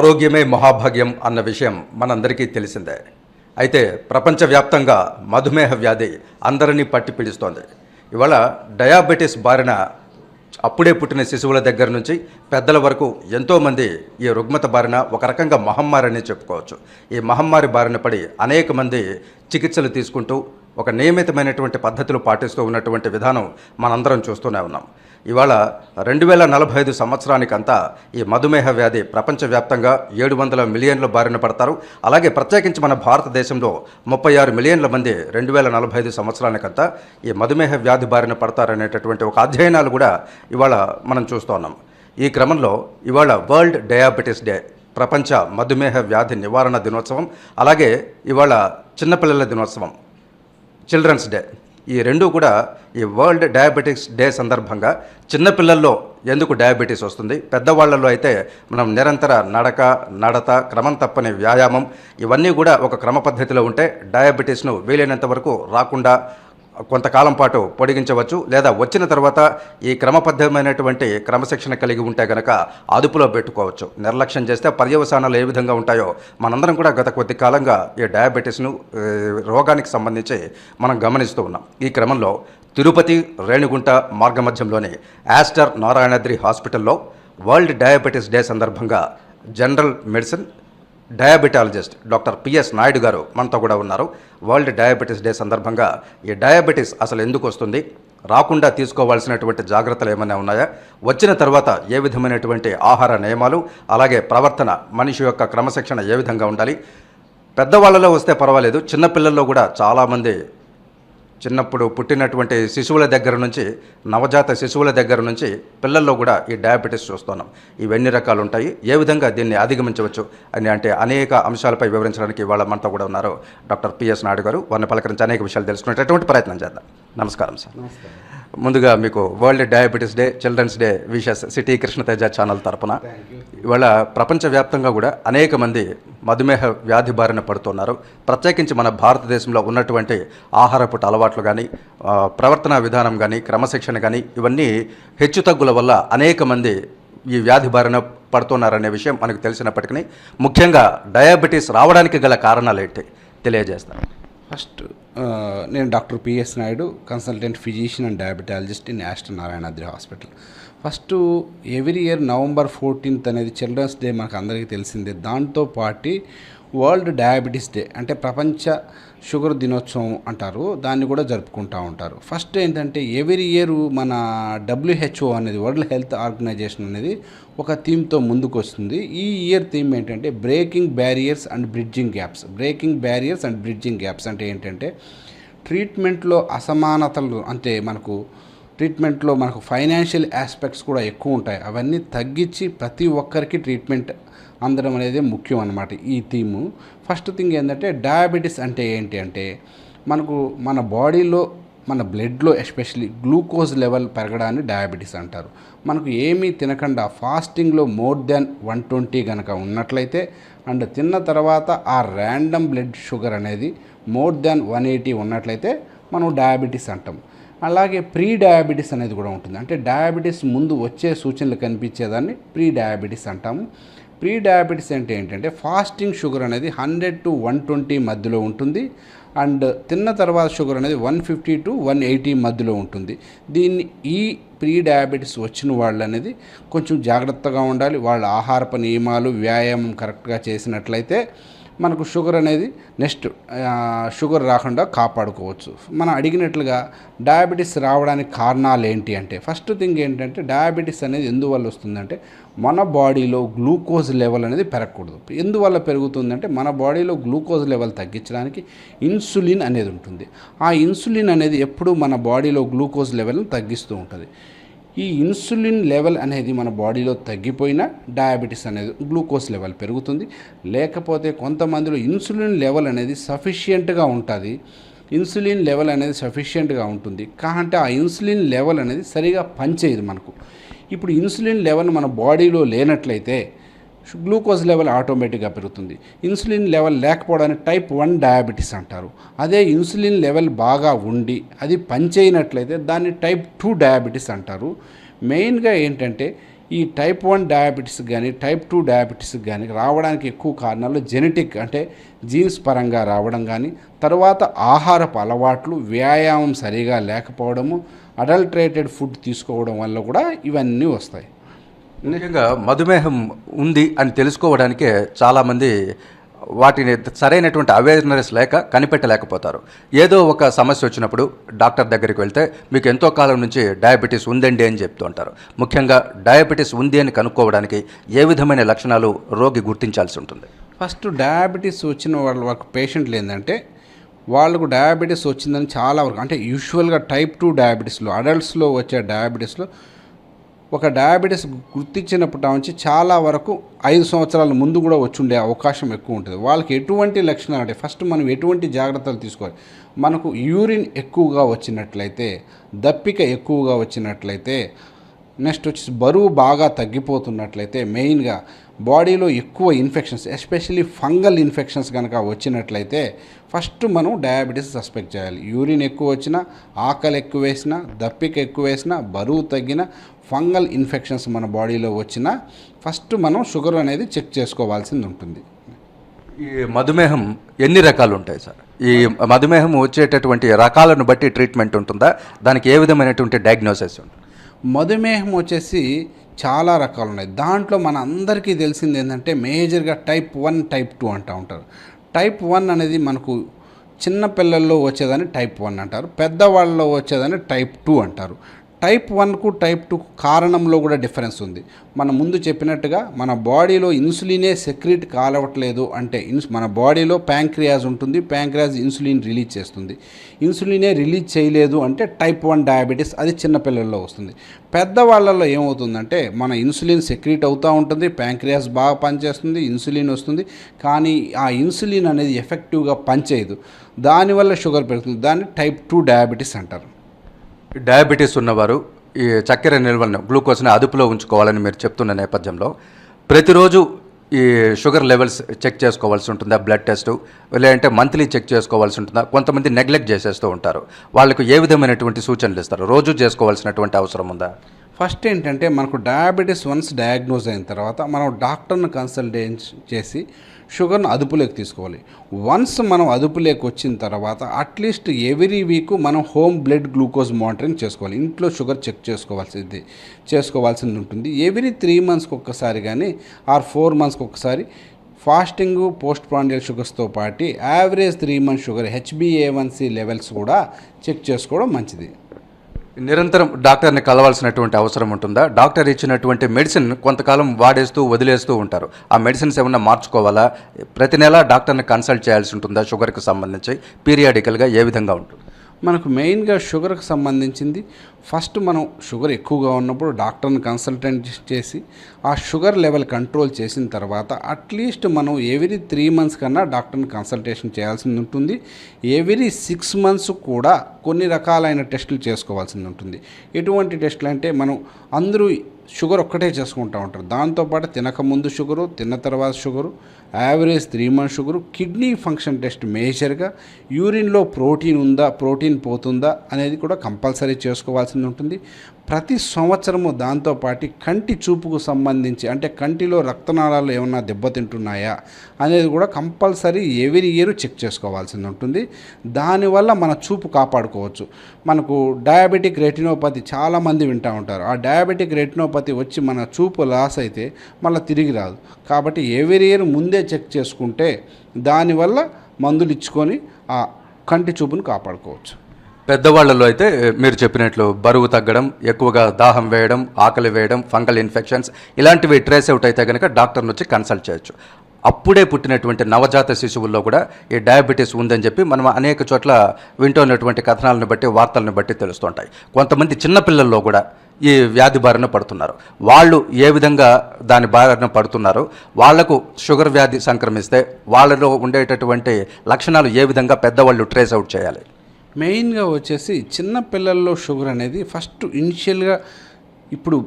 ఆరోగ్యమే మహాభాగ్యం అన్న విషయం మనందరికీ తెలిసిందే. అయితే ప్రపంచవ్యాప్తంగా మధుమేహ వ్యాధి అందరినీ పట్టి పీడిస్తోంది. ఇవాళ డయాబెటీస్ బారిన అప్పుడే పుట్టిన శిశువుల దగ్గర నుంచి పెద్దల వరకు ఎంతోమంది ఈ రుగ్మత బారిన ఒక రకంగా మహమ్మారి అని చెప్పుకోవచ్చు. ఈ మహమ్మారి బారిన పడి అనేక మంది చికిత్సలు తీసుకుంటూ ఒక నియమితమైనటువంటి పద్ధతులు పాటిస్తూ ఉన్నటువంటి విధానం మనందరం చూస్తూనే ఉన్నాం. ఇవాళ రెండు వేల నలభై ఐదు సంవత్సరానికంతా ఈ మధుమేహ వ్యాధి ప్రపంచవ్యాప్తంగా ఏడు వందల మిలియన్ల బారిన పడతారు. అలాగే ప్రత్యేకించి మన భారతదేశంలో ముప్పై ఆరు మిలియన్ల మంది రెండు వేల నలభై ఐదు సంవత్సరానికంతా ఈ మధుమేహ వ్యాధి బారిన పడతారనేటటువంటి ఒక అధ్యయనాలు కూడా ఇవాళ మనం చూస్తూ ఉన్నాం. ఈ క్రమంలో ఇవాళ వరల్డ్ డయాబెటీస్ డే ప్రపంచ మధుమేహ వ్యాధి నివారణ దినోత్సవం అలాగే ఇవాళ చిన్నపిల్లల దినోత్సవం చిల్డ్రన్స్ డే. ఈ రెండు కూడా ఈ వరల్డ్ డయాబెటిక్స్ డే సందర్భంగా చిన్నపిల్లల్లో ఎందుకు డయాబెటీస్ వస్తుంది? పెద్దవాళ్ళలో అయితే మనం నిరంతర నడక నడత క్రమం తప్పని వ్యాయామం ఇవన్నీ కూడా ఒక క్రమ పద్ధతిలో ఉంటే డయాబెటీస్ను వీలైనంత వరకు రాకుండా కొంతకాలం పాటు పొడిగించవచ్చు లేదా వచ్చిన తర్వాత ఈ క్రమబద్ధమైనటువంటి క్రమశిక్షణ కలిగి ఉంటే గనక అదుపులో పెట్టుకోవచ్చు. నిర్లక్ష్యం చేస్తే పర్యవసానాలు ఏ విధంగా ఉంటాయో మనందరం కూడా గత కొద్ది కాలంగా ఈ డయాబెటీస్ను రోగానికి సంబంధించి మనం గమనిస్తూ ఉన్నాం. ఈ క్రమంలో తిరుపతి రేణిగుంట మార్గమధ్యంలోని యాస్టర్ నారాయణద్రి హాస్పిటల్లో వరల్డ్ డయాబెటీస్ డే సందర్భంగా general medicine diabetologist doctor PS Naidu గారు మనతో కూడా ఉన్నారు. వరల్డ్ డయాబెటీస్ డే సందర్భంగా ఈ డయాబెటీస్ అసలు ఎందుకు వస్తుంది? రాకుండా తీసుకోవాల్సినటువంటి జాగ్రత్తలు ఏమైనా ఉన్నాయా? వచ్చిన తర్వాత ఏ విధమైనటువంటి ఆహార నియమాలు అలాగే ప్రవర్తన మనిషి యొక్క క్రమశిక్షణ ఏ విధంగా ఉండాలి? పెద్దవాళ్ళలో వస్తే పర్వాలేదు చిన్నపిల్లల్లో కూడా చాలామంది చిన్నప్పుడు పుట్టినటువంటి శిశువుల దగ్గర నుంచి నవజాత శిశువుల దగ్గర నుంచి పిల్లల్లో కూడా ఈ డయాబెటీస్ చూస్తున్నాం. ఇవి ఎన్ని రకాలు ఉంటాయి ఏ విధంగా దీన్ని అధిగమించవచ్చు అని అంటే అనేక అంశాలపై వివరించడానికి ఇవాళ మనతో కూడా ఉన్నారు డాక్టర్ పిఎస్ నాయుడు గారు. వారిని పలకరించి అనేక విషయాలు తెలుసుకునేటటువంటి ప్రయత్నం చేద్దాం. నమస్కారం సార్. ముందుగా మీకు world diabetes day children's day wishes city Krishnateja channel తరపున. ఇవాళ ప్రపంచవ్యాప్తంగా కూడా అనేక మంది మధుమేహ వ్యాధి బారిన పడుతున్నారు. ప్రత్యేకించి మన భారతదేశంలో ఉన్నటువంటి ఆహారపు అలవాట్లు కానీ ప్రవర్తన విధానం కానీ క్రమశిక్షణ కానీ ఇవన్నీ హెచ్చుతగ్గుల వల్ల అనేక మంది ఈ వ్యాధి బారిన పడుతున్నారనే విషయం మనకు తెలిసినప్పటికీ ముఖ్యంగా డయాబెటీస్ రావడానికి గల కారణాలు ఏంటి? తెలియజేస్తాను. ఫస్ట్ నేను doctor PS Naidu consultant physician and diabetologist in Aster Narayanadri hospital. First every year November fourteenth అనేది చిల్డ్రన్స్ డే మనకు అందరికీ తెలిసిందే. దాంతో పాటు వరల్డ్ డయాబెటీస్ డే అంటే ప్రపంచ షుగర్ దినోత్సవం అంటారు. దాన్ని కూడా జరుపుకుంటూ ఉంటారు. ఫస్ట్ ఏంటంటే ఎవ్రీ ఇయర్ మన డబ్ల్యూహెచ్ఓ అనేది వరల్డ్ హెల్త్ ఆర్గనైజేషన్ అనేది ఒక థీమ్తో ముందుకు వస్తుంది ఈ ఇయర్ థీమ్ ఏంటంటే breaking barriers and bridging gaps. Breaking barriers and bridging gaps అంటే ఏంటంటే ట్రీట్మెంట్లో అసమానతలు అంటే మనకు ట్రీట్మెంట్లో మనకు ఫైనాన్షియల్ ఆస్పెక్ట్స్ కూడా ఎక్కువ ఉంటాయి. అవన్నీ తగ్గించి ప్రతి ఒక్కరికి ట్రీట్మెంట్ అందడం అనేది ముఖ్యం అన్నమాట ఈ థీము. ఫస్ట్ థింగ్ ఏంటంటే డయాబెటీస్ అంటే ఏంటి అంటే మనకు మన బాడీలో మన బ్లడ్లో ఎస్పెషలీ గ్లూకోజ్ లెవెల్ పెరగడాన్ని డయాబెటీస్ అంటారు. మనకు ఏమీ తినకుండా ఫాస్టింగ్లో మోర్ దాన్ వన్ ట్వంటీ కనుక ఉన్నట్లయితే అండ్ తిన్న తర్వాత ఆ ర్యాండమ్ బ్లడ్ షుగర్ అనేది మోర్ దాన్ వన్ ఎయిటీ ఉన్నట్లయితే మనం డయాబెటీస్ అంటాం. అలాగే ప్రీ డయాబెటీస్ అనేది కూడా ఉంటుంది. అంటే డయాబెటీస్ ముందు వచ్చే సూచనలు కనిపించేదాన్ని ప్రీ డయాబెటీస్ అంటాము. ప్రీ డయాబెటీస్ అంటే ఏంటంటే ఫాస్టింగ్ షుగర్ అనేది హండ్రెడ్ టు వన్ ట్వంటీ మధ్యలో ఉంటుంది. అండ్ తిన్న తర్వాత షుగర్ అనేది one fifty to one eighty మధ్యలో ఉంటుంది. దీన్ని ఈ ప్రీ డయాబెటీస్ వచ్చిన వాళ్ళు అనేది కొంచెం జాగ్రత్తగా ఉండాలి. వాళ్ళ ఆహారపు నియమాలు వ్యాయామం కరెక్ట్గా చేసినట్లయితే మనకు షుగర్ అనేది నెక్స్ట్ షుగర్ రాకుండా కాపాడుకోవచ్చు. మనం అడిగినట్లుగా డయాబెటీస్ రావడానికి కారణాలు ఏంటి అంటే ఫస్ట్ థింగ్ ఏంటంటే డయాబెటీస్ అనేది ఎందువల్ల వస్తుందంటే మన బాడీలో గ్లూకోజ్ లెవెల్ అనేది పెరగకూడదు. ఎందువల్ల పెరుగుతుందంటే మన బాడీలో గ్లూకోజ్ లెవెల్ తగ్గించడానికి ఇన్సులిన్ అనేది ఉంటుంది. ఆ ఇన్సులిన్ అనేది ఎప్పుడూ మన బాడీలో గ్లూకోజ్ లెవెల్ని తగ్గిస్తూ ఉంటుంది. ఈ ఇన్సులిన్ లెవెల్ అనేది మన బాడీలో తగ్గిపోయినా డయాబెటీస్ అనేది గ్లూకోజ్ లెవెల్ పెరుగుతుంది. లేకపోతే కొంతమందిలో ఇన్సులిన్ లెవెల్ అనేది సఫిషియెంట్గా ఉంటుంది. ఇన్సులిన్ లెవెల్ అనేది సఫిషియెంట్గా ఉంటుంది. కాంటే ఆ ఇన్సులిన్ లెవెల్ అనేది సరిగా పనిచేయదు మనకు. ఇప్పుడు ఇన్సులిన్ లెవెల్ మన బాడీలో లేనట్లయితే గ్లూకోజ్ లెవెల్ ఆటోమేటిక్గా పెరుగుతుంది. ఇన్సులిన్ లెవెల్ లేకపోవడాన్ని టైప్ వన్ డయాబెటీస్ అంటారు. అదే ఇన్సులిన్ లెవెల్ బాగా ఉండి అది పనిచేయనట్లయితే దాన్ని టైప్ టూ డయాబెటీస్ అంటారు. మెయిన్గా ఏంటంటే ఈ టైప్ వన్ డయాబెటీస్ కానీ టైప్ టూ డయాబెటీస్ కానీ రావడానికి ఎక్కువ కారణాలు జెనెటిక్ అంటే జీన్స్ పరంగా రావడం కానీ తర్వాత ఆహారపు అలవాట్లు వ్యాయామం సరిగా లేకపోవడము అడల్ట్రేటెడ్ ఫుడ్ తీసుకోవడం వల్ల కూడా ఇవన్నీ వస్తాయి. నిజంగా మధుమేహం ఉంది అని తెలుసుకోవడానికే చాలామంది వాటిని సరైనటువంటి అవేర్నెస్ లేక కనిపెట్టలేకపోతారు. ఏదో ఒక సమస్య వచ్చినప్పుడు డాక్టర్ దగ్గరికి వెళ్తే మీకు ఎంతో కాలం నుంచి డయాబెటీస్ ఉందండి అని చెప్తూ ఉంటారు. ముఖ్యంగా డయాబెటీస్ ఉంది అని కనుక్కోవడానికి ఏ విధమైన లక్షణాలు రోగి గుర్తించాల్సి ఉంటుంది? ఫస్ట్ డయాబెటీస్ వచ్చిన వాళ్ళ వాళ్ళకి పేషెంట్లు ఏంటంటే వాళ్ళకు డయాబెటీస్ వచ్చిందని చాలా వరకు అంటే యూజువల్గా టైప్ టూ డయాబెటీస్లో అడల్ట్స్లో వచ్చే డయాబెటీస్లో ఒక డయాబెటీస్ గుర్తించినప్పటి నుంచి చాలా వరకు ఐదు సంవత్సరాల ముందు కూడా వచ్చి ఉండే అవకాశం ఎక్కువ ఉంటుంది. వాళ్ళకి ఎటువంటి లక్షణాలు అంటే ఫస్ట్ మనం ఎటువంటి జాగ్రత్తలు తీసుకోవాలి? మనకు యూరిన్ ఎక్కువగా వచ్చినట్లయితే దప్పిక ఎక్కువగా వచ్చినట్లయితే నెక్స్ట్ వచ్చేసి బరువు బాగా తగ్గిపోతున్నట్లయితే మెయిన్గా బాడీలో ఎక్కువ ఇన్ఫెక్షన్స్ ఎస్పెషల్లీ ఫంగల్ ఇన్ఫెక్షన్స్ కనుక వచ్చినట్లయితే ఫస్ట్ మనం డయాబెటీస్ సస్పెక్ట్ చేయాలి. యూరిన్ ఎక్కువ వచ్చినా ఆకలి ఎక్కువ వేసినా దప్పిక ఎక్కువ వేసినా బరువు తగ్గిన ఫంగల్ ఇన్ఫెక్షన్స్ మన బాడీలో వచ్చినా ఫస్ట్ మనం షుగర్ అనేది చెక్ చేసుకోవాల్సింది ఉంటుంది. ఈ మధుమేహం ఎన్ని రకాలు ఉంటాయి సార్? ఈ మధుమేహం వచ్చేటటువంటి రకాలను బట్టి ట్రీట్మెంట్ ఉంటుందా? దానికి ఏ విధమైనటువంటి డయాగ్నోసిస్ ఉంటుంది? మధుమేహం వచ్చేసి చాలా రకాలు ఉన్నాయి దాంట్లో మన అందరికీ తెలిసింది ఏంటంటే మేజర్గా టైప్ వన్ టైప్ టూ అంటూ ఉంటారు. టైప్ వన్ అనేది మనకు చిన్న పిల్లల్లో వచ్చేదాన్ని టైప్ వన్ అంటారు. పెద్దవాళ్ళలో వచ్చేదాన్ని టైప్ టూ అంటారు. టైప్ వన్కు టైప్ టూ కారణంలో కూడా డిఫరెన్స్ ఉంది. మనం ముందు చెప్పినట్టుగా మన బాడీలో ఇన్సులినే సెక్రీట్ కాలవట్లేదు అంటే ఇన్స్ మన బాడీలో ప్యాంక్రియాజ్ ఉంటుంది ప్యాంక్రియాజ్ ఇన్సులిన్ రిలీజ్ చేస్తుంది. ఇన్సులినే రిలీజ్ చేయలేదు అంటే టైప్ వన్ డయాబెటీస్ అది చిన్నపిల్లల్లో వస్తుంది. పెద్దవాళ్ళల్లో ఏమవుతుందంటే మన ఇన్సులిన్ సెక్రీట్ అవుతూ ఉంటుంది ప్యాంక్రియాస్ బాగా పనిచేస్తుంది ఇన్సులిన్ వస్తుంది కానీ ఆ ఇన్సులిన్ అనేది ఎఫెక్టివ్గా పనిచేయదు. దానివల్ల షుగర్ పెరుగుతుంది దాన్ని టైప్ టూ డయాబెటీస్ అంటారు. డయాబెటీస్ ఉన్నవారు ఈ చక్కెర నిల్వలను గ్లూకోజ్ని అదుపులో ఉంచుకోవాలని మీరు చెప్తున్న నేపథ్యంలో ప్రతిరోజు ఈ షుగర్ లెవెల్స్ చెక్ చేసుకోవాల్సి ఉంటుందా బ్లడ్ టెస్ట్? లేదంటే మంత్లీ చెక్ చేసుకోవాల్సి ఉంటుందా? కొంతమంది నెగ్లెక్ట్ చేసేస్తూ ఉంటారు. వాళ్ళకు ఏ విధమైనటువంటి సూచనలు ఇస్తారు? రోజు చేసుకోవాల్సినటువంటి అవసరం ఉందా? ఫస్ట్ ఏంటంటే మనకు డయాబెటీస్ వన్స్ డయాగ్నోజ్ అయిన తర్వాత మనం డాక్టర్ను కన్సల్టేట్ చేసి షుగర్ను అదుపులోకి తీసుకోవాలి. వన్స్ మనం అదుపులోకి వచ్చిన తర్వాత అట్లీస్ట్ ఎవ్రీ వీక్ మనం హోమ్ బ్లడ్ గ్లూకోజ్ మానిటరింగ్ చేసుకోవాలి. ఇంట్లో షుగర్ చెక్ చేసుకోవాల్సింది చేసుకోవాల్సింది ఉంటుంది. ఎవ్రీ త్రీ మంత్స్కి ఒక్కసారి కానీ ఆర్ ఫోర్ మంత్స్కి ఒకసారి ఫాస్టింగ్ పోస్ట్ ప్రాండియల్ షుగర్స్తో పాటు యావరేజ్ త్రీ మంత్ షుగర్ హెచ్బిఏవన్సీ లెవెల్స్ కూడా చెక్ చేసుకోవడం మంచిది. నిరంతరం డాక్టర్ని కలవాల్సినటువంటి అవసరం ఉంటుందా? డాక్టర్ ఇచ్చినటువంటి మెడిసిన్ కొంతకాలం వాడేస్తూ వదిలేస్తూ ఉంటారు. ఆ మెడిసిన్స్ ఏమన్నా మార్చుకోవాలా? ప్రతి నెల డాక్టర్ని కన్సల్ట్ చేయాల్సి ఉంటుందా? షుగర్కి సంబంధించి. పీరియాడికల్గా ఏ విధంగా ఉంటుంది? మనకు మెయిన్గా షుగర్కి సంబంధించింది. ఫస్ట్ మనం షుగర్ ఎక్కువగా ఉన్నప్పుడు డాక్టర్ని కన్సల్టెంట్ చేసి ఆ షుగర్ లెవెల్ కంట్రోల్ చేసిన తర్వాత అట్లీస్ట్ మనం ఎవ్రీ త్రీ మంత్స్ కన్నా డాక్టర్ని కన్సల్టేషన్ చేయాల్సింది ఉంటుంది. ఎవ్రీ సిక్స్ మంత్స్ కూడా కొన్ని రకాలైన టెస్టులు చేసుకోవాల్సింది ఉంటుంది. ఎటువంటి టెస్టులు అంటే మనం అందరూ షుగర్ ఒక్కటే చేసుకుంటూ ఉంటారు. దాంతోపాటు తినకముందు షుగరు తిన్న తర్వాత sugar average three month sugar kidney function test మేజర్గా యూరిన్లో ప్రోటీన్ ఉందా ప్రోటీన్ పోతుందా అనేది కూడా కంపల్సరీ చేసుకోవాల్సింది ఉంటుంది. ప్రతి సంవత్సరము దాంతోపాటు కంటి చూపుకు సంబంధించి అంటే కంటిలో రక్తనాళాలు ఏమన్నా దెబ్బతింటున్నాయా అనేది కూడా కంపల్సరీ ఎవరి ఇయర్ చెక్ చేసుకోవాల్సింది ఉంటుంది. దానివల్ల మన చూపు కాపాడుకోవచ్చు. మనకు డయాబెటిక్ రెటినోపతి చాలామంది వింటూ ఉంటారు. ఆ డయాబెటిక్ రెటినోపతి వచ్చి మన చూపు లాస్ అయితే మళ్ళీ తిరిగి రాదు. కాబట్టి ఎవరి ఇయర్ ముందే చెక్ చేసుకుంటే దానివల్ల మందులు ఇచ్చుకొని ఆ కంటి చూపును కాపాడుకోవచ్చు. పెద్దవాళ్ళలో అయితే మీరు చెప్పినట్లు బరువు తగ్గడం ఎక్కువగా దాహం వేయడం ఆకలి వేయడం ఫంగల్ ఇన్ఫెక్షన్స్ ఇలాంటివి ట్రేస్ అవుట్ అయితే కనుక డాక్టర్ని వచ్చి కన్సల్ట్ చేయొచ్చు. అప్పుడే పుట్టినటువంటి నవజాత శిశువుల్లో కూడా ఈ డయాబెటీస్ ఉందని చెప్పి మనం అనేక చోట్ల వింటున్నటువంటి కథనాలను బట్టి వార్తలను బట్టి తెలుస్తుంటాయి. కొంతమంది చిన్నపిల్లల్లో కూడా ఈ వ్యాధి బారిన పడుతున్నారు. వాళ్ళు ఏ విధంగా దాని బారిన పడుతున్నారు వాళ్ళకు షుగర్ వ్యాధి సంక్రమిస్తే వాళ్ళలో ఉండేటటువంటి లక్షణాలు ఏ విధంగా పెద్దవాళ్ళు ట్రేస్ అవుట్ చేయాలి? మెయిన్గా వచ్చేసి చిన్న పిల్లల్లో షుగర్ అనేది ఫస్ట్ ఇనిషియల్గా ఇప్పుడు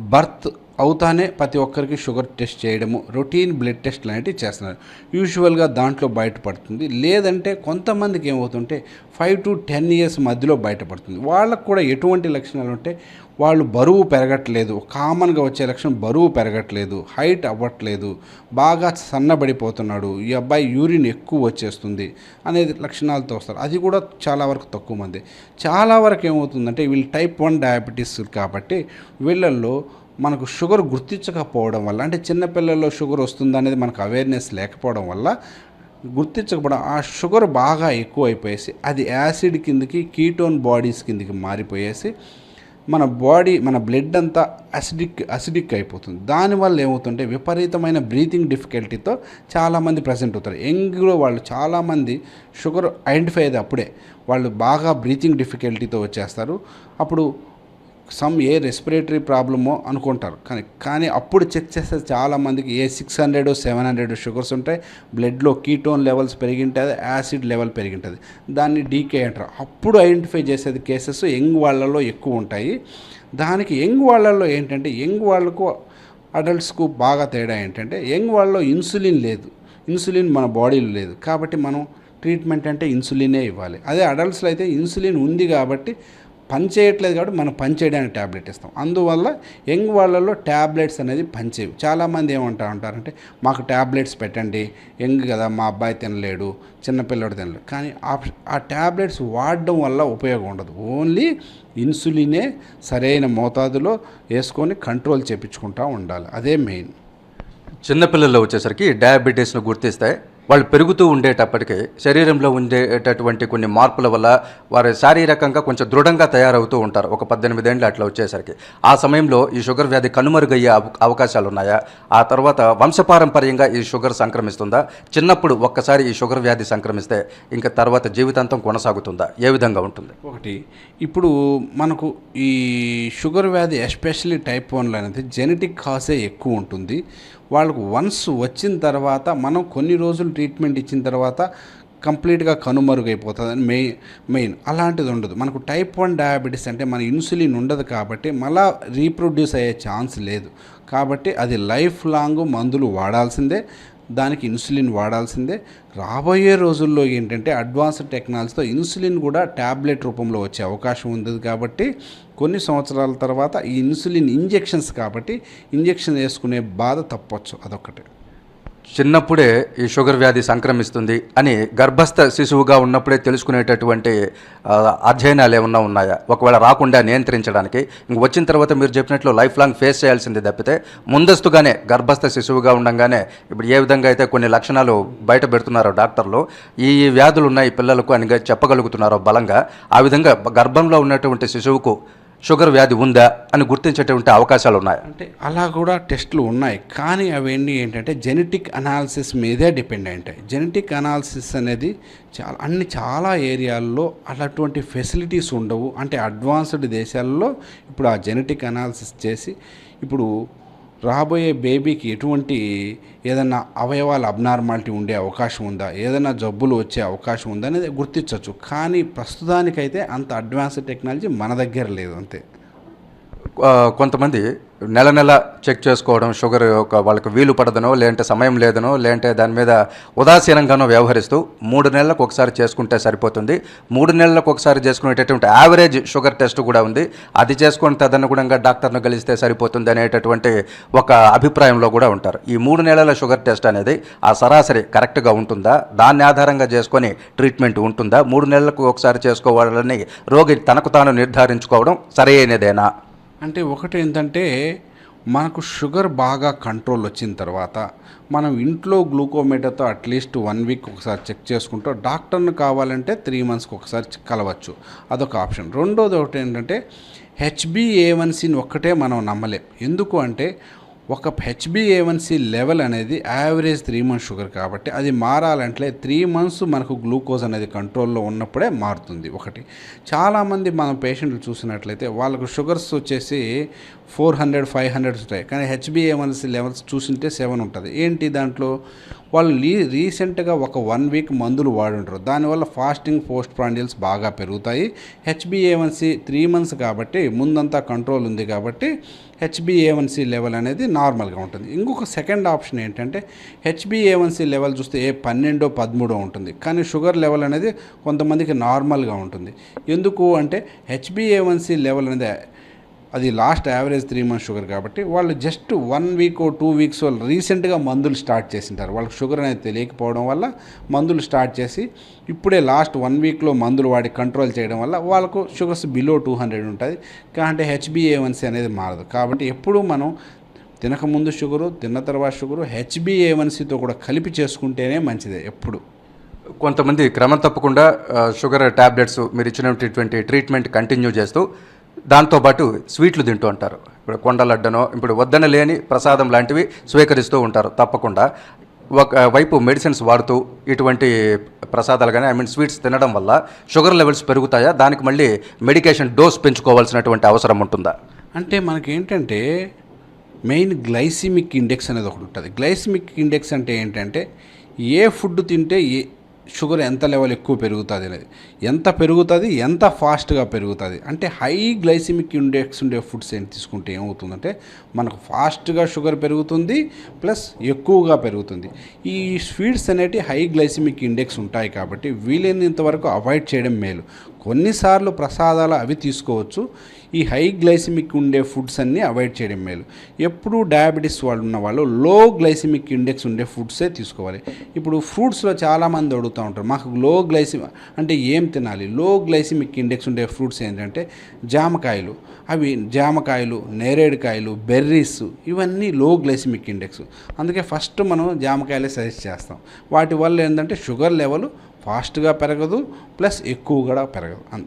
బర్త్ అవుతానే ప్రతి ఒక్కరికి షుగర్ టెస్ట్ చేయడము రొటీన్ బ్లడ్ టెస్ట్ లాంటివి చేస్తున్నారు. యూజువల్గా దాంట్లో బయటపడుతుంది. లేదంటే కొంతమందికి ఏమవుతుంటే ఫైవ్ టు టెన్ ఇయర్స్ మధ్యలో బయటపడుతుంది. వాళ్ళకు కూడా ఎటువంటి లక్షణాలు ఉంటే వాళ్ళు బరువు పెరగట్లేదు. కామన్గా వచ్చే లక్షణం బరువు పెరగట్లేదు. హైట్ అవ్వట్లేదు. బాగా సన్నబడిపోతున్నాడు. ఈ అబ్బాయి యూరిన్ ఎక్కువ వచ్చేస్తుంది అనేది లక్షణాలతో వస్తారు. అది కూడా చాలా వరకు తక్కువ మంది. చాలా వరకు ఏమవుతుందంటే వీళ్ళు టైప్ వన్ డయాబెటీస్ కాబట్టి వీళ్ళల్లో మనకు షుగర్ గుర్తించకపోవడం వల్ల అంటే చిన్నపిల్లల్లో షుగర్ వస్తుందా అనేది మనకు అవేర్నెస్ లేకపోవడం వల్ల గుర్తించకపోవడం ఆ షుగర్ బాగా ఎక్కువ అయిపోయేసి అది యాసిడ్ కిందకి కీటోన్ బాడీస్ కిందకి మారిపోయేసి మన బాడీ మన బ్లడ్ అంతా అసిడిక్ అసిడిక్ అయిపోతుంది. దానివల్ల ఏమవుతుంటే విపరీతమైన బ్రీతింగ్ డిఫికల్టీతో చాలామంది ప్రజెంట్ అవుతారు. యంగ్లో వాళ్ళు చాలామంది షుగర్ ఐడెంటిఫై అయ్యేది అప్పుడే. వాళ్ళు బాగా బ్రీతింగ్ డిఫికల్టీతో వచ్చేస్తారు. అప్పుడు సమ్ ఏ రెస్పిరేటరీ ప్రాబ్లమో అనుకుంటారు. కానీ కానీ అప్పుడు చెక్ చేస్తే చాలామందికి ఏ six hundred seven hundred sugars ఉంటాయి బ్లడ్లో కీటోన్ లెవెల్స్ పెరిగింటుంది యాసిడ్ లెవెల్ పెరిగింటుంది. దాన్ని డీకే అంటారు. అప్పుడు ఐడెంటిఫై చేసేది కేసెస్ యంగ్ వాళ్ళలో ఎక్కువ ఉంటాయి. దానికి యంగ్ వాళ్ళల్లో ఏంటంటే యంగ్ వాళ్ళకు అడల్ట్స్కు బాగా తేడా ఏంటంటే యంగ్ వాళ్ళలో ఇన్సులిన్ లేదు. ఇన్సులిన్ మన బాడీలో లేదు. కాబట్టి మనం ట్రీట్మెంట్ అంటే ఇన్సులినే ఇవ్వాలి. అదే అడల్ట్స్లో అయితే ఇన్సులిన్ ఉంది కాబట్టి పనిచేయట్లేదు కాబట్టి మనం పని చేయడానికి ట్యాబ్లెట్ ఇస్తాం. అందువల్ల యంగ్ వాళ్ళలో ట్యాబ్లెట్స్ అనేది పనిచేయవు. చాలామంది ఏమంటా ఉంటారంటే మాకు ట్యాబ్లెట్స్ పెట్టండి యంగ్ కదా మా అబ్బాయి తినలేడు చిన్నపిల్లడు తినలేడు. కానీ ఆ ట్యాబ్లెట్స్ వాడడం వల్ల ఉపయోగం ఉండదు. ఓన్లీ ఇన్సులినే సరైన మోతాదులో వేసుకొని కంట్రోల్ చేపించుకుంటూ ఉండాలి. అదే మెయిన్. చిన్నపిల్లల్లో వచ్చేసరికి డయాబెటీస్ను గుర్తిస్తాయి. వాళ్ళు పెరుగుతూ ఉండేటప్పటికీ శరీరంలో ఉండేటటువంటి కొన్ని మార్పుల వల్ల వారు శారీరకంగా కొంచెం దృఢంగా తయారవుతూ ఉంటారు. ఒక పద్దెనిమిది అట్లా వచ్చేసరికి. ఆ సమయంలో ఈ షుగర్ వ్యాధి కనుమరుగయ్యే అవకాశాలు ఉన్నాయా ఆ తర్వాత వంశపారంపర్యంగా ఈ షుగర్ సంక్రమిస్తుందా? చిన్నప్పుడు ఒక్కసారి ఈ షుగర్ వ్యాధి సంక్రమిస్తే ఇంకా తర్వాత జీవితాంతం కొనసాగుతుందా? ఏ విధంగా ఉంటుంది? ఒకటి ఇప్పుడు మనకు ఈ షుగర్ వ్యాధి ఎస్పెషల్లీ టైప్ వన్లో అనేది జెనెటిక్ కాసే ఎక్కువ ఉంటుంది. వాళ్ళకు వన్స్ వచ్చిన తర్వాత మనం కొన్ని రోజులు ట్రీట్మెంట్ ఇచ్చిన తర్వాత కంప్లీట్గా కనుమరుగైపోతుంది మెయిన్ మెయిన్. అలాంటిది ఉండదు. మనకు టైప్ వన్ డయాబెటీస్ అంటే మన ఇన్సులిన్ ఉండదు కాబట్టి మళ్ళా రీప్రొడ్యూస్ అయ్యే ఛాన్స్ లేదు. కాబట్టి అది లైఫ్ లాంగ్ మందులు వాడాల్సిందే. దానికి ఇన్సులిన్ వాడాల్సిందే. రాబోయే రోజుల్లో ఏంటంటే అడ్వాన్స్డ్ టెక్నాలజీతో ఇన్సులిన్ కూడా ట్యాబ్లెట్ రూపంలో వచ్చే అవకాశం ఉంది కాబట్టి కొన్ని సంవత్సరాల తర్వాత ఈ ఇన్సులిన్ ఇంజెక్షన్స్ కాబట్టి ఇంజెక్షన్ వేసుకునే బాధ తప్పొచ్చు అదొకటి చిన్నప్పుడే ఈ షుగర్ వ్యాధి సంక్రమిస్తుంది అని గర్భస్థ శిశువుగా ఉన్నప్పుడే తెలుసుకునేటటువంటి అధ్యయనాలు ఏమన్నా ఉన్నాయా? ఒకవేళ రాకుండా నియంత్రించడానికి. ఇంక వచ్చిన తర్వాత మీరు చెప్పినట్లు లైఫ్ లాంగ్ ఫేస్ చేయాల్సింది తప్పితే ముందస్తుగానే గర్భస్థ శిశువుగా ఉండగానే ఇప్పుడు ఏ విధంగా అయితే కొన్ని లక్షణాలు బయట పెడుతున్నారో డాక్టర్లు ఈ వ్యాధులు ఉన్నాయి పిల్లలకు అని చెప్పగలుగుతున్నారో బలంగా ఆ విధంగా గర్భంలో ఉన్నటువంటి శిశువుకు షుగర్ వ్యాధి ఉందా అని గుర్తించేటువంటి అవకాశాలు ఉన్నాయి. అంటే అలా కూడా టెస్టులు ఉన్నాయి. కానీ అవన్నీ ఏంటంటే జెనెటిక్ అనాలిసిస్ మీదే డిపెండ్ అయింటాయి జెనెటిక్ అనాలిసిస్ అనేది చాలా అన్ని చాలా ఏరియాల్లో అలాంటి ఫెసిలిటీస్ ఉండవు. అంటే అడ్వాన్స్డ్ దేశాల్లో ఇప్పుడు ఆ జెనెటిక్ అనాలిసిస్ చేసి ఇప్పుడు రాబోయే బేబీకి ఎటువంటి ఏదైనా అవయవాల అబ్నార్మాలిటీ ఉండే అవకాశం ఉందా? ఏదైనా జబ్బులు వచ్చే అవకాశం ఉందా అనేది గుర్తించవచ్చు కానీ ప్రస్తుతానికైతే అంత అడ్వాన్స్డ్ టెక్నాలజీ మన దగ్గర లేదు అంతే. కొంతమంది నెల నెల చెక్ చేసుకోవడం షుగర్ ఒక వాళ్ళకి వీలు పడదనో లేదంటే సమయం లేదనో లేదంటే దాని మీద ఉదాసీనంగానో వ్యవహరిస్తూ మూడు నెలలకు ఒకసారి చేసుకుంటే సరిపోతుంది. మూడు నెలలకు ఒకసారి చేసుకునేటటువంటి యావరేజ్ షుగర్ టెస్ట్ కూడా ఉంది. అది చేసుకుని తదనుగుణంగా డాక్టర్ను కలిస్తే సరిపోతుంది అనేటటువంటి ఒక అభిప్రాయంలో కూడా ఉంటారు. ఈ మూడు నెలల షుగర్ టెస్ట్ అనేది ఆ సరాసరి కరెక్ట్గా ఉంటుందా? దాన్ని ఆధారంగా చేసుకొని ట్రీట్మెంట్ ఉంటుందా? మూడు నెలలకు ఒకసారి చేసుకోవాలని రోగి తనకు తాను నిర్ధారించుకోవడం సరైనదేనా? అంటే ఒకటి ఏంటంటే మనకు షుగర్ బాగా కంట్రోల్ వచ్చిన తర్వాత మనం ఇంట్లో గ్లూకోమీటర్తో అట్లీస్ట్ వన్ వీక్ ఒకసారి చెక్ చేసుకుంటూ డాక్టర్ను కావాలంటే త్రీ మంత్స్కి ఒకసారి కలవచ్చు. అదొక ఆప్షన్. రెండోది ఒకటి ఏంటంటే హెచ్బిఏవన్సీని ఒక్కటే మనం నమ్మలేం. ఎందుకు అంటే ఒక హెచ్బిఏవన్సీ లెవెల్ అనేది యావరేజ్ త్రీ మంత్స్ షుగర్ కాబట్టి అది మారాలంటే త్రీ మంత్స్ మనకు గ్లూకోజ్ అనేది కంట్రోల్లో ఉన్నప్పుడే మారుతుంది ఒకటి. చాలామంది మన పేషెంట్లు చూసినట్లయితే వాళ్ళకు షుగర్స్ వచ్చేసి ఫోర్ హండ్రెడ్ ఫైవ్ హండ్రెడ్ ఉంటాయి. కానీ హెచ్బిఏవన్సీ లెవెల్స్ చూసింటే సెవెన్ ఉంటుంది. ఏంటి దాంట్లో? వాళ్ళు లీ రీసెంట్గా ఒక వన్ వీక్ మందులు వాడుంటారు దానివల్ల ఫాస్టింగ్ పోస్ట్ ప్రాండియల్స్ బాగా పెరుగుతాయి. హెచ్బిఏవన్సీ త్రీ మంత్స్ కాబట్టి ముందంతా కంట్రోల్ ఉంది కాబట్టి హెచ్బిఏవన్సి లెవెల్ అనేది నార్మల్గా ఉంటుంది. ఇంకొక సెకండ్ ఆప్షన్ ఏంటంటే హెచ్బిఏవన్సి లెవెల్ చూస్తే ఏ పన్నెండో పదమూడో ఉంటుంది. కానీ షుగర్ లెవెల్ అనేది కొంతమందికి నార్మల్గా ఉంటుంది. ఎందుకు అంటే హెచ్బిఏవన్సి లెవెల్ అనేది అది last average three months sugar కాబట్టి వాళ్ళు just one week two weeks వాళ్ళు రీసెంట్గా మందులు స్టార్ట్ చేసింటారు. వాళ్ళకి షుగర్ అనేది తెలియకపోవడం వల్ల మందులు స్టార్ట్ చేసి ఇప్పుడే లాస్ట్ వన్ వీక్లో మందులు వాడి కంట్రోల్ చేయడం వల్ల వాళ్ళకు షుగర్స్ బిలో టూ హండ్రెడ్ ఉంటుంది కాబట్టి హెచ్బిఏవన్సీ అనేది మారదు. కాబట్టి ఎప్పుడూ మనం తినకముందు షుగరు తిన్న తర్వాత షుగరు హెచ్బిఏవన్సీతో కూడా కలిపి చేసుకుంటేనే మంచిదే ఎప్పుడు. కొంతమంది క్రమం తప్పకుండా షుగర్ ట్యాబ్లెట్స్ మీరు ఇచ్చినటువంటి ట్రీట్మెంట్ కంటిన్యూ చేస్తూ దాంతోపాటు స్వీట్లు తింటూ ఉంటారు. ఇప్పుడు కొండలడ్డనో ఇప్పుడు వద్దన లేని ప్రసాదం లాంటివి స్వీకరిస్తూ ఉంటారు. తప్పకుండా. ఒక వైపు మెడిసిన్స్ వాడుతూ ఇటువంటి ప్రసాదాలు కానీ ఐ మీన్ స్వీట్స్ తినడం వల్ల షుగర్ లెవెల్స్ పెరుగుతాయా? దానికి మళ్ళీ మెడికేషన్ డోస్ పెంచుకోవాల్సినటువంటి అవసరం ఉంటుందా? అంటే మనకి ఏంటంటే మెయిన్ గ్లైసిమిక్ ఇండెక్స్ అనేది ఒకటి ఉంటుంది. గ్లైసిమిక్ ఇండెక్స్ అంటే ఏంటంటే ఏ ఫుడ్ తింటే ఏ షుగర్ ఎంత లెవెల్ ఎక్కువ పెరుగుతుంది అనేది. ఎంత పెరుగుతుంది ఎంత ఫాస్ట్గా పెరుగుతుంది. అంటే హై గ్లైసిమిక్ ఇండెక్స్ ఉండే ఫుడ్స్ ఏం తీసుకుంటే ఏమవుతుందంటే మనకు ఫాస్ట్గా షుగర్ పెరుగుతుంది ప్లస్ ఎక్కువగా పెరుగుతుంది. ఈ స్వీట్స్ అనేటి హై గ్లైసిమిక్ ఇండెక్స్ ఉంటాయి కాబట్టి వీలైనంత వరకు అవాయిడ్ చేయడం మేలు. కొన్నిసార్లు ప్రసాదాలు అవి తీసుకోవచ్చు. ఈ హై గ్లైసిమిక్ ఉండే ఫుడ్స్ అన్నీ అవాయిడ్ చేయడం మేలు. ఎప్పుడూ డయాబెటీస్ వాళ్ళు ఉన్న వాళ్ళు లో గ్లైసిమిక్ ఇండెక్స్ ఉండే ఫుడ్సే తీసుకోవాలి. ఇప్పుడు ఫ్రూట్స్లో చాలామంది అడుగుతూ ఉంటారు మాకు లో గ్లైసిమ్ అంటే ఏం తినాలి? లో గ్లైసిమిక్ ఇండెక్స్ ఉండే ఫ్రూట్స్ ఏంటంటే జామకాయలు. అవి జామకాయలు నేరేడుకాయలు బెర్రీస్ ఇవన్నీ లో గ్లైసిమిక్ ఇండెక్స్. అందుకే ఫస్ట్ మనం జామకాయలే సజెస్ట్ చేస్తాం. వాటి వల్ల ఏంటంటే షుగర్ లెవెల్ ఫాస్ట్గా పెరగదు ప్లస్ ఎక్కువ కూడా పెరగదు. అంత.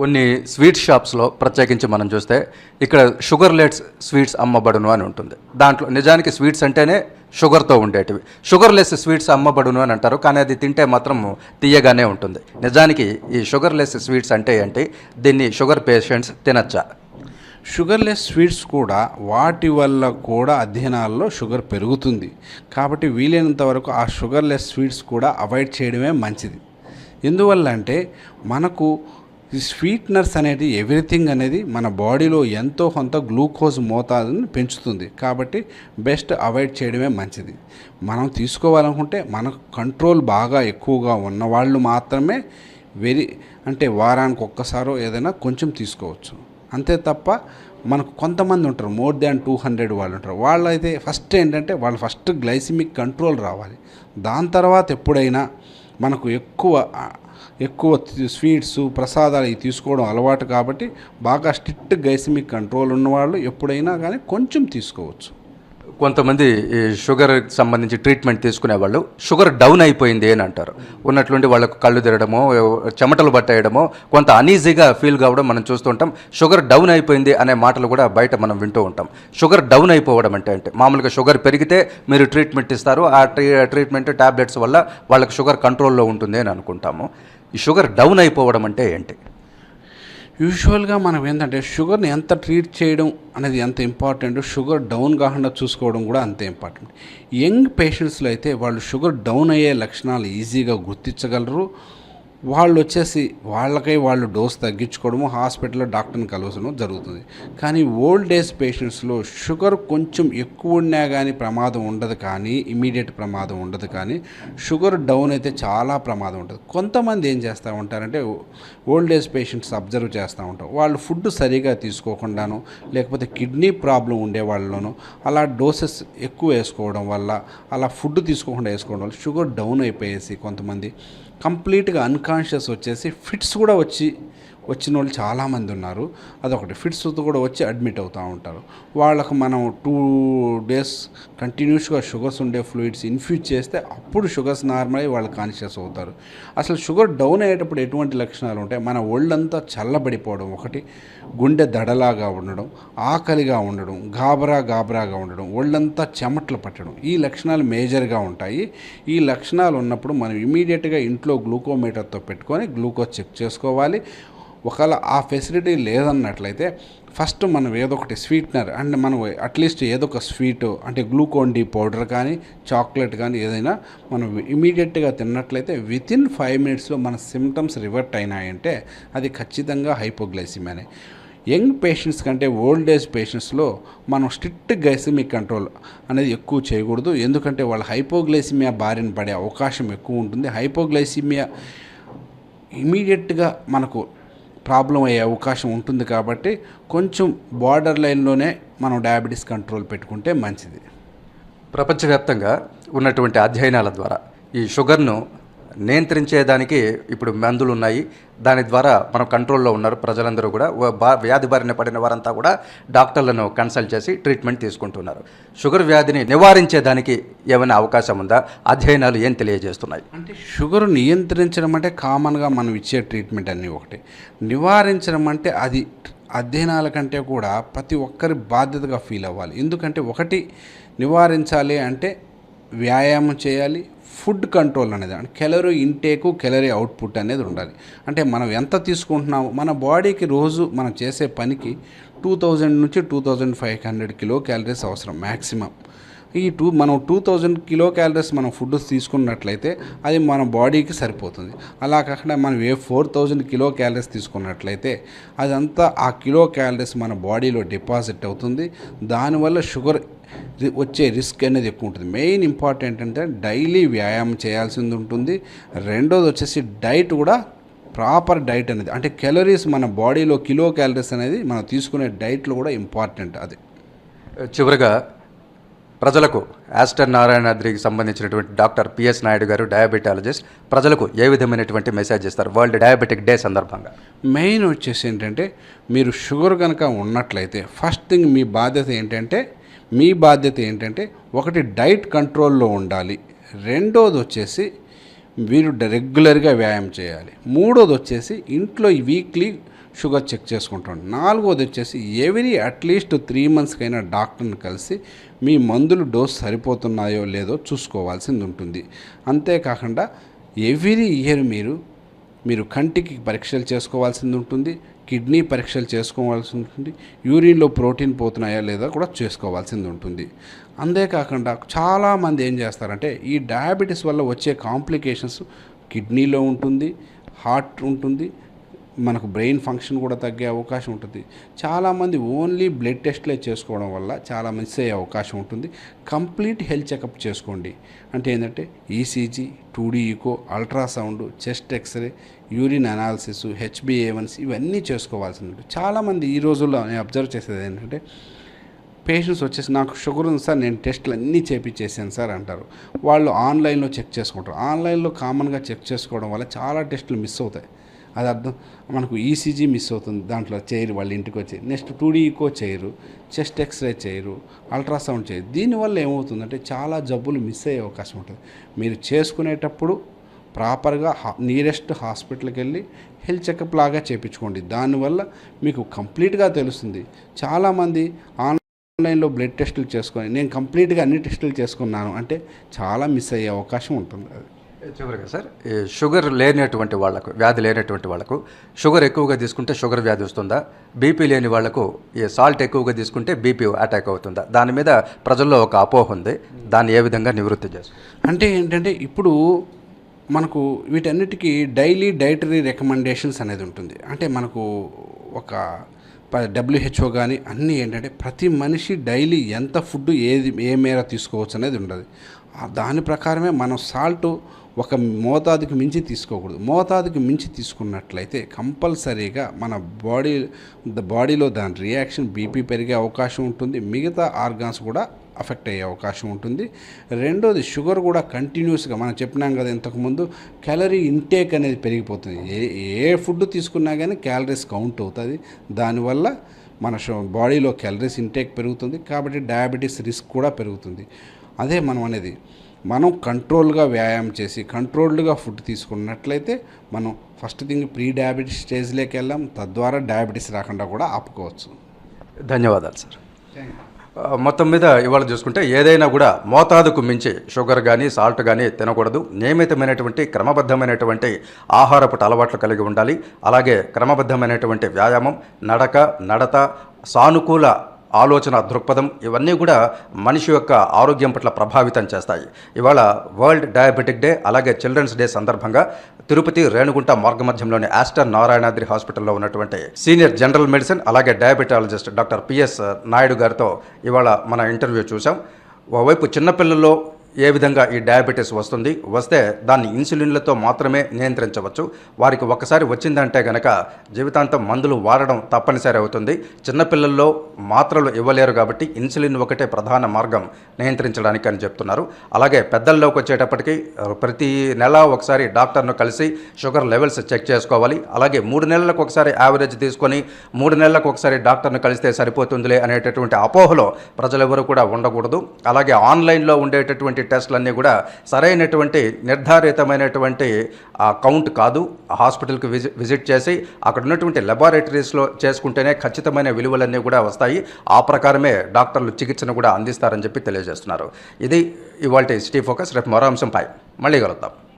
కొన్ని స్వీట్ షాప్స్లో ప్రత్యేకించి మనం చూస్తే ఇక్కడ షుగర్ లెస్ స్వీట్స్ అమ్మబడును అని ఉంటుంది. దాంట్లో నిజానికి స్వీట్స్ అంటేనే షుగర్తో ఉండేటివి. షుగర్ లెస్ స్వీట్స్ అమ్మబడును అని అంటారు కానీ అది తింటే మాత్రం తీయగానే ఉంటుంది. నిజానికి ఈ షుగర్ లెస్ స్వీట్స్ అంటే ఏంటి? దీన్ని షుగర్ పేషెంట్స్ తినచ్చా? షుగర్లెస్ స్వీట్స్ కూడా వాటి వల్ల కూడా అధ్యయనాల్లో షుగర్ పెరుగుతుంది. కాబట్టి వీలైనంత వరకు ఆ షుగర్లెస్ స్వీట్స్ కూడా అవాయిడ్ చేయడమే మంచిది. ఎందువల్ల అంటే మనకు ఈ స్వీట్నర్స్ అనేది ఎవ్రీథింగ్ అనేది మన బాడీలో ఎంతో కొంత గ్లూకోజ్ మోతాదుని పెంచుతుంది. కాబట్టి బెస్ట్ అవాయిడ్ చేయడమే మంచిది. మనం తీసుకోవాలనుకుంటే మనకు కంట్రోల్ బాగా ఎక్కువగా ఉన్న వాళ్ళు మాత్రమే వెరీ అంటే వారానికి ఒక్కసారో ఏదైనా కొంచెం తీసుకోవచ్చు. అంతే తప్ప మనకు కొంతమంది ఉంటారు మోర్ దాన్ టూ హండ్రెడ్ వాళ్ళు ఉంటారు. వాళ్ళు అయితే ఫస్ట్ ఏంటంటే వాళ్ళు ఫస్ట్ గ్లైసిమిక్ కంట్రోల్ రావాలి. దాని తర్వాత ఎప్పుడైనా మనకు ఎక్కువ ఎక్కువ స్వీట్స్ ప్రసాదాలు ఇవి తీసుకోవడం అలవాటు కాబట్టి బాగా స్ట్రిక్ట్ గైసిమిక్ కంట్రోల్ ఉన్నవాళ్ళు ఎప్పుడైనా కానీ కొంచెం తీసుకోవచ్చు. కొంతమంది ఈ షుగర్ సంబంధించి ట్రీట్మెంట్ తీసుకునే వాళ్ళు షుగర్ డౌన్ అయిపోయింది అని అంటారు. ఉన్నట్లుండి వాళ్ళకు కళ్ళు తిరగడమో చెమటలు పట్టేయడమో కొంత అనీజీగా ఫీల్ కావడం మనం చూస్తుంటాం షుగర్ డౌన్ అయిపోయింది అనే మాటలు కూడా బయట మనం వింటూ ఉంటాం. షుగర్ డౌన్ అయిపోవడం అంటే అంటే మామూలుగా షుగర్ పెరిగితే మీరు ట్రీట్మెంట్ ఇస్తారు. ఆ ట్రీ ట్రీట్మెంట్ టాబ్లెట్స్ వల్ల వాళ్ళకి షుగర్ కంట్రోల్లో ఉంటుంది అని అనుకుంటాము. ఈ షుగర్ డౌన్ అయిపోవడం అంటే ఏంటి? యూజువల్గా మనం ఏంటంటే షుగర్ని ఎంత ట్రీట్ చేయడం అనేది ఎంత ఇంపార్టెంట్ షుగర్ డౌన్ కాకుండా చూసుకోవడం కూడా అంతే ఇంపార్టెంట్. యంగ్ పేషెంట్స్లో అయితే వాళ్ళు షుగర్ డౌన్ అయ్యే లక్షణాలు ఈజీగా గుర్తించగలరు. వాళ్ళు వచ్చేసి వాళ్ళకై వాళ్ళు డోస్ తగ్గించుకోవడము హాస్పిటల్లో డాక్టర్ని కలవడం జరుగుతుంది. కానీ ఓల్డ్ ఏజ్ పేషెంట్స్లో షుగర్ కొంచెం ఎక్కువ ఉన్నా కానీ ప్రమాదం ఉండదు కానీ ఇమీడియట్ ప్రమాదం ఉండదు కానీ షుగర్ డౌన్ అయితే చాలా ప్రమాదం ఉంటుంది. కొంతమంది ఏం చేస్తూ ఉంటారంటే ఓల్డ్ ఏజ్ పేషెంట్స్ అబ్జర్వ్ చేస్తూ ఉంటాం. వాళ్ళు ఫుడ్ సరిగా తీసుకోకుండాను లేకపోతే కిడ్నీ ప్రాబ్లం ఉండే వాళ్ళలోనూ అలా డోసెస్ ఎక్కువ వేసుకోవడం వల్ల అలా ఫుడ్ తీసుకోకుండా వేసుకోవడం వల్ల షుగర్ డౌన్ అయిపోయేసి కొంతమంది కంప్లీట్గా అన్కాన్షియస్ వచ్చేసి ఫిట్స్ కూడా వచ్చి వచ్చిన వాళ్ళు చాలామంది ఉన్నారు. అదొకటి. ఫిట్స్ కూడా వచ్చి అడ్మిట్ అవుతూ ఉంటారు. వాళ్ళకు మనం టూ డేస్ కంటిన్యూస్గా షుగర్స్ ఉండే ఫ్లూయిడ్స్ ఇన్ఫ్యూజ్ చేస్తే అప్పుడు షుగర్స్ నార్మల్ అయ్యి వాళ్ళు కాన్షియస్ అవుతారు. అసలు షుగర్ డౌన్ అయ్యేటప్పుడు ఎటువంటి లక్షణాలు ఉంటాయి? మన ఒళ్ళంతా చల్లబడిపోవడం ఒకటి. గుండె దడలాగా ఉండడం ఆకలిగా ఉండడం గాబరా గాబరాగా ఉండడం ఒళ్ళంతా చెమట్లు పట్టడం ఈ లక్షణాలు మేజర్గా ఉంటాయి. ఈ లక్షణాలు ఉన్నప్పుడు మనం ఇమీడియట్గా ఇంట్లో గ్లూకోమీటర్తో పెట్టుకొని గ్లూకోజ్ చెక్ చేసుకోవాలి. ఒకవేళ ఆ ఫెసిలిటీ లేదన్నట్లయితే ఫస్ట్ మనం ఏదో ఒకటి స్వీట్నర్ అండ్ మనం అట్లీస్ట్ ఏదో ఒక స్వీట్ అంటే గ్లూకోన్ డి పౌడర్ కానీ చాక్లెట్ కానీ ఏదైనా మనం ఇమీడియట్గా తిన్నట్లయితే వితిన్ ఫైవ్ మినిట్స్లో మన సిమ్టమ్స్ రివర్ట్ అయినాయంటే అది ఖచ్చితంగా హైపోగ్లైసిమియానే యంగ్ పేషెంట్స్ కంటే ఓల్డ్ ఏజ్ పేషెంట్స్లో మనం స్ట్రిక్ట్ గ్లైసిమిక్ కంట్రోల్ అనేది ఎక్కువ చేయకూడదు. ఎందుకంటే వాళ్ళు హైపోగ్లైసిమియా బారిన పడే అవకాశం ఎక్కువ ఉంటుంది. హైపోగ్లైసిమియా ఇమీడియట్గా మనకు ప్రాబ్లం అయ్యే అవకాశం ఉంటుంది కాబట్టి కొంచెం బార్డర్ లైన్లోనే మనం డయాబెటీస్ కంట్రోల్ పెట్టుకుంటే మంచిది. ప్రపంచవ్యాప్తంగా ఉన్నటువంటి అధ్యయనాల ద్వారా ఈ షుగర్ను నియంత్రించేదానికి ఇప్పుడు మందులు ఉన్నాయి దాని ద్వారా మనం కంట్రోల్లో ఉన్నారు ప్రజలందరూ కూడా. బా వ్యాధి బారిన పడిన వారంతా కూడా డాక్టర్లను కన్సల్ట్ చేసి ట్రీట్మెంట్ తీసుకుంటున్నారు. షుగర్ వ్యాధిని నివారించేదానికి ఏమైనా అవకాశం ఉందా? అధ్యయనాలు ఏం తెలియజేస్తున్నాయి? అంటే షుగర్ నియంత్రించడం అంటే కామన్గా మనం ఇచ్చే ట్రీట్మెంట్ అన్నీ ఒకటి. నివారించడం అంటే అది అధ్యయనాల కంటే కూడా ప్రతి ఒక్కరి బాధ్యతగా ఫీల్ అవ్వాలి. ఎందుకంటే ఒకటి నివారించాలి అంటే వ్యాయామం చేయాలి ఫుడ్ కంట్రోల్ అనేది అంటే కెలరీ ఇంటేకు కెలరీ అవుట్పుట్ అనేది ఉండాలి. అంటే మనం ఎంత తీసుకుంటున్నాము మన బాడీకి రోజు మనం చేసే పనికి టూ థౌజండ్ నుంచి two thousand five hundred kilo calories అవసరం మ్యాక్సిమం ఈ టూ మనం టూ థౌజండ్ కిలో క్యాలరీస్ మనం ఫుడ్ తీసుకున్నట్లయితే అది మన బాడీకి సరిపోతుంది. అలా కాకుండా మనం ఏ ఫోర్ థౌజండ్ కిలో క్యాలరీస్ తీసుకున్నట్లయితే అదంతా ఆ కిలో క్యాలరీస్ మన బాడీలో డిపాజిట్ అవుతుంది. దానివల్ల షుగర్ వచ్చే రిస్క్ అనేది ఎక్కువ ఉంటుంది. మెయిన్ ఇంపార్టెంట్ అంటే డైలీ వ్యాయామం చేయాల్సింది ఉంటుంది. రెండోది వచ్చేసి డైట్ కూడా ప్రాపర్ డైట్ అనేది అంటే క్యాలరీస్ మన బాడీలో కిలో క్యాలరీస్ అనేది మనం తీసుకునే డైట్లో కూడా ఇంపార్టెంట్ అది. చివరగా ప్రజలకు ఆస్టర్ నారాయణాద్రికి సంబంధించినటువంటి డాక్టర్ పిఎస్ నాయుడు గారు డయాబెటాలజిస్ట్ ప్రజలకు ఏ విధమైనటువంటి మెసేజ్ ఇస్తారు? వరల్డ్ డయాబెటిక్ డే సందర్భంగా. మెయిన్ వచ్చేసి ఏంటంటే మీరు షుగర్ కనుక ఉన్నట్లయితే ఫస్ట్ థింగ్ మీ బాధ్యత ఏంటంటే మీ బాధ్యత ఏంటంటే ఒకటి డైట్ కంట్రోల్లో ఉండాలి. రెండోది వచ్చేసి మీరు రెగ్యులర్గా వ్యాయామం చేయాలి. మూడోది వచ్చేసి ఇంట్లో వీక్లీ షుగర్ చెక్ చేసుకుంటాం నాలుగోది వచ్చేసి ఎవ్రీ అట్లీస్ట్ త్రీ మంత్స్కైనా డాక్టర్ని కలిసి మీ మందులు డోస్ సరిపోతున్నాయో లేదో చూసుకోవాల్సింది ఉంటుంది. అంతేకాకుండా ఎవ్రీ ఇయర్ మీరు మీరు కంటికి పరీక్షలు చేసుకోవాల్సింది ఉంటుంది. కిడ్నీ పరీక్షలు చేసుకోవాల్సి ఉంటుంది యూరిన్లో ప్రోటీన్ పోతున్నాయా లేదా కూడా చేసుకోవాల్సింది ఉంటుంది. అంతేకాకుండా చాలామంది ఏం చేస్తారంటే ఈ డయాబెటీస్ వల్ల వచ్చే కాంప్లికేషన్స్ కిడ్నీలో ఉంటుంది హార్ట్ ఉంటుంది మనకు బ్రెయిన్ ఫంక్షన్ కూడా తగ్గే అవకాశం ఉంటుంది. చాలామంది ఓన్లీ బ్లడ్ టెస్ట్లే చేసుకోవడం వల్ల చాలా మిస్ అయ్యే అవకాశం ఉంటుంది. కంప్లీట్ హెల్త్ చెకప్ చేసుకోండి. అంటే ఏంటంటే ECG two D echo ultrasound chest x ray urine analysis H B A one C ఇవన్నీ చేసుకోవాల్సి ఉంటుంది. చాలామంది ఈ రోజుల్లో నేను అబ్జర్వ్ చేసేది ఏంటంటే పేషెంట్స్ వచ్చేసి నాకు షుగర్ ఉంది సార్ నేను టెస్ట్లు అన్నీ చేపించేసాను సార్ అంటారు. వాళ్ళు ఆన్లైన్లో చెక్ చేసుకుంటారు. ఆన్లైన్లో కామన్గా చెక్ చేసుకోవడం వల్ల చాలా టెస్టులు మిస్ అవుతాయి. అది అర్థం. మనకు ఈసీజీ మిస్ అవుతుంది. దాంట్లో చేయరు వాళ్ళ ఇంటికి వచ్చి. నెక్స్ట్ టూడీ ఈకో చేయరు చెస్ట్ ఎక్స్రే చేయరు అల్ట్రాసౌండ్ చేయరు. దీనివల్ల ఏమవుతుందంటే చాలా జబ్బులు మిస్ అయ్యే అవకాశం ఉంటుంది. మీరు చేసుకునేటప్పుడు ప్రాపర్గా నియరెస్ట్ హాస్పిటల్కి వెళ్ళి హెల్త్ చెకప్ లాగా చేయించుకోండి దానివల్ల మీకు కంప్లీట్గా తెలుస్తుంది. చాలామంది ఆన్లైన్లో బ్లడ్ టెస్టులు చేసుకొని నేను కంప్లీట్గా అన్ని టెస్టులు చేసుకున్నాను అంటే చాలా మిస్ అయ్యే అవకాశం ఉంటుంది. అది చివరిగా సార్ ఈ షుగర్ లేనటువంటి వాళ్ళకు వ్యాధి లేనటువంటి వాళ్ళకు షుగర్ ఎక్కువగా తీసుకుంటే షుగర్ వ్యాధి వస్తుందా? బీపీ లేని వాళ్ళకు ఈ సాల్ట్ ఎక్కువగా తీసుకుంటే బీపీ అటాక్ అవుతుందా? దాని మీద ప్రజల్లో ఒక అపోహ ఉంది. దాన్ని ఏ విధంగా నివృత్తి చేస్తారు? అంటే ఏంటంటే ఇప్పుడు మనకు వీటన్నిటికీ డైలీ డైటరీ రికమెండేషన్స్ అనేది ఉంటుంది. అంటే మనకు ఒక డబ్ల్యూహెచ్ఓ కానీ అన్నీ ఏంటంటే ప్రతి మనిషి డైలీ ఎంత ఫుడ్ ఏది ఏ మేర తీసుకోవచ్చు అనేది ఉండదు. దాని ప్రకారమే మనం సాల్ట్ ఒక మోతాదుకి మించి తీసుకోకూడదు. మోతాదుకి మించి తీసుకున్నట్లయితే కంపల్సరీగా మన బాడీ బాడీలో దాని రియాక్షన్ బీపీ పెరిగే అవకాశం ఉంటుంది. మిగతా ఆర్గాన్స్ కూడా అఫెక్ట్ అయ్యే అవకాశం ఉంటుంది. రెండోది షుగర్ కూడా కంటిన్యూస్గా మనం చెప్పినాం కదా ఇంతకుముందు క్యాలరీ ఇంటేక్ అనేది పెరిగిపోతుంది. ఏ ఏ ఫుడ్ తీసుకున్నా కానీ క్యాలరీస్ కౌంట్ అవుతుంది. దానివల్ల మన బాడీలో క్యాలరీస్ ఇంటేక్ పెరుగుతుంది. కాబట్టి డయాబెటీస్ రిస్క్ కూడా పెరుగుతుంది. అదే మనం అనేది మనం కంట్రోల్గా వ్యాయామం చేసి కంట్రోల్డ్గా ఫుడ్ తీసుకున్నట్లయితే మనం ఫస్ట్ థింగ్ ప్రీ డయాబెటీస్ స్టేజ్లోకి వెళ్ళాం. తద్వారా డయాబెటీస్ రాకుండా కూడా ఆపుకోవచ్చు. ధన్యవాదాలు సార్. మొత్తం మీద ఇవాళ చూసుకుంటే ఏదైనా కూడా మోతాదుకు మించి షుగర్ కానీ సాల్ట్ కానీ తినకూడదు. నియమితమైనటువంటి క్రమబద్ధమైనటువంటి ఆహారపు అలవాట్లు కలిగి ఉండాలి. అలాగే క్రమబద్ధమైనటువంటి వ్యాయామం నడక నడత సానుకూల ఆలోచన దృక్పథం ఇవన్నీ కూడా మనిషి యొక్క ఆరోగ్యం పట్ల ప్రభావితం చేస్తాయి. ఇవాళ వరల్డ్ డయాబెటిక్ డే అలాగే చిల్డ్రన్స్ డే సందర్భంగా తిరుపతి రేణుగుంట మార్గమధ్యంలోని ఆస్టర్ నారాయణాద్రి హాస్పిటల్లో ఉన్నటువంటి సీనియర్ జనరల్ మెడిసిన్ అలాగే డయాబెటాలజిస్ట్ డాక్టర్ పిఎస్ నాయుడు గారితో ఇవాళ మన ఇంటర్వ్యూ చూసాం ఓవైపు చిన్నపిల్లల్లో ఏ విధంగా ఈ డయాబెటీస్ వస్తుంది? వస్తే దాన్ని ఇన్సులిన్లతో మాత్రమే నియంత్రించవచ్చు. వారికి ఒక్కసారి వచ్చిందంటే గనక జీవితాంతం మందులు వాడడం తప్పనిసరి అవుతుంది. చిన్నపిల్లల్లో మాత్రలు ఇవ్వలేరు కాబట్టి ఇన్సులిన్ ఒకటే ప్రధాన మార్గం నియంత్రించడానికి అని చెప్తున్నారు. అలాగే పెద్దల్లోకి వచ్చేటప్పటికి ప్రతి నెల ఒకసారి డాక్టర్ను కలిసి షుగర్ లెవెల్స్ చెక్ చేసుకోవాలి. అలాగే మూడు నెలలకు ఒకసారి యావరేజ్ తీసుకొని మూడు నెలలకు ఒకసారి డాక్టర్ను కలిస్తే సరిపోతుందిలే అనేటటువంటి అపోహలో ప్రజలెవరూ కూడా ఉండకూడదు. అలాగే ఆన్లైన్లో ఉండేటటువంటి టెస్టులన్నీ కూడా సరైనటువంటి నిర్ధారితమైనటువంటి ఆ, కౌంట్ కాదు. హాస్పిటల్కి విజిట్ చేసి అక్కడ ఉన్నటువంటి లెబారెటరీస్లో చేసుకుంటేనే ఖచ్చితమైన విలువలన్నీ కూడా వస్తాయి. ఆ ప్రకారమే డాక్టర్లు చికిత్సను కూడా అందిస్తారని చెప్పి తెలియజేస్తున్నారు. ఇది ఇవాళ సిటీ ఫోకస్. రేపు మరో అంశంపై మళ్ళీ కలుద్దాం.